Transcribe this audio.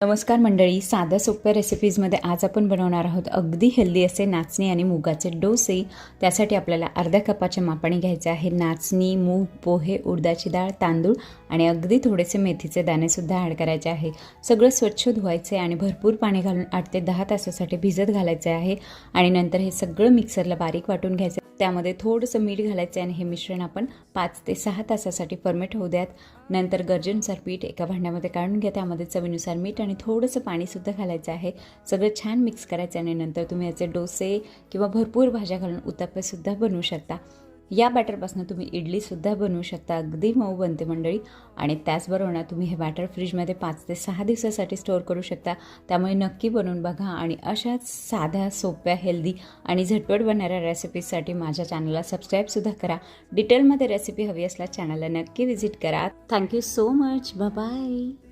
नमस्कार मंडळी साध्या सोप्या रेसिपीजमध्ये आज आपण बनवणार आहोत अगदी हेल्दी असे नाचणी आणि मुगाचे डोसे. त्यासाठी आपल्याला अर्ध्या कपाच्या मापाने घ्यायचे आहे. नाचणी मूग पोहे उडदाची डाळ तांदूळ आणि अगदी थोडेसे मेथीचे दाणेसुद्धा ॲड करायचे आहे. सगळं स्वच्छ धुवायचे आणि भरपूर पाणी घालून आठ ते दहा तासासाठी भिजत घालायचे आहे. आणि नंतर हे सगळं मिक्सरला बारीक वाटून घ्यायचं. त्यामध्ये थोडंसं मीठ घालायचं आणि हे मिश्रण आपण पाच ते सहा तासासाठी फर्मेट होऊ द्यात. नंतर गरजेनुसार पीठ एका भांड्यामध्ये काढून घ्या. त्यामध्ये चवीनुसार मीठ आणि थोडंसं पाणीसुद्धा घालायचं आहे. सगळं छान मिक्स करायचं आणि नंतर तुम्ही याचे डोसे किंवा भरपूर भाज्या घालून उत्तप्पेसुद्धा बनवू शकता. या बॅटरपासून तुम्ही इडलीसुद्धा बनवू शकता. अगदी मऊ बनते मंडळी. आणि त्याचबरोबर ना तुम्ही हे बॅटर फ्रीजमध्ये पाच ते सहा दिवसासाठी स्टोअर करू शकता. त्यामुळे नक्की बनवून बघा आणि अशाच साध्या सोप्या हेल्दी आणि झटपट बनणाऱ्या रेसिपीजसाठी माझ्या चॅनलला सबस्क्राईबसुद्धा करा. डिटेलमध्ये रेसिपी हवी असल्यास चॅनलला नक्की व्हिजिट करा. Thank you so much bye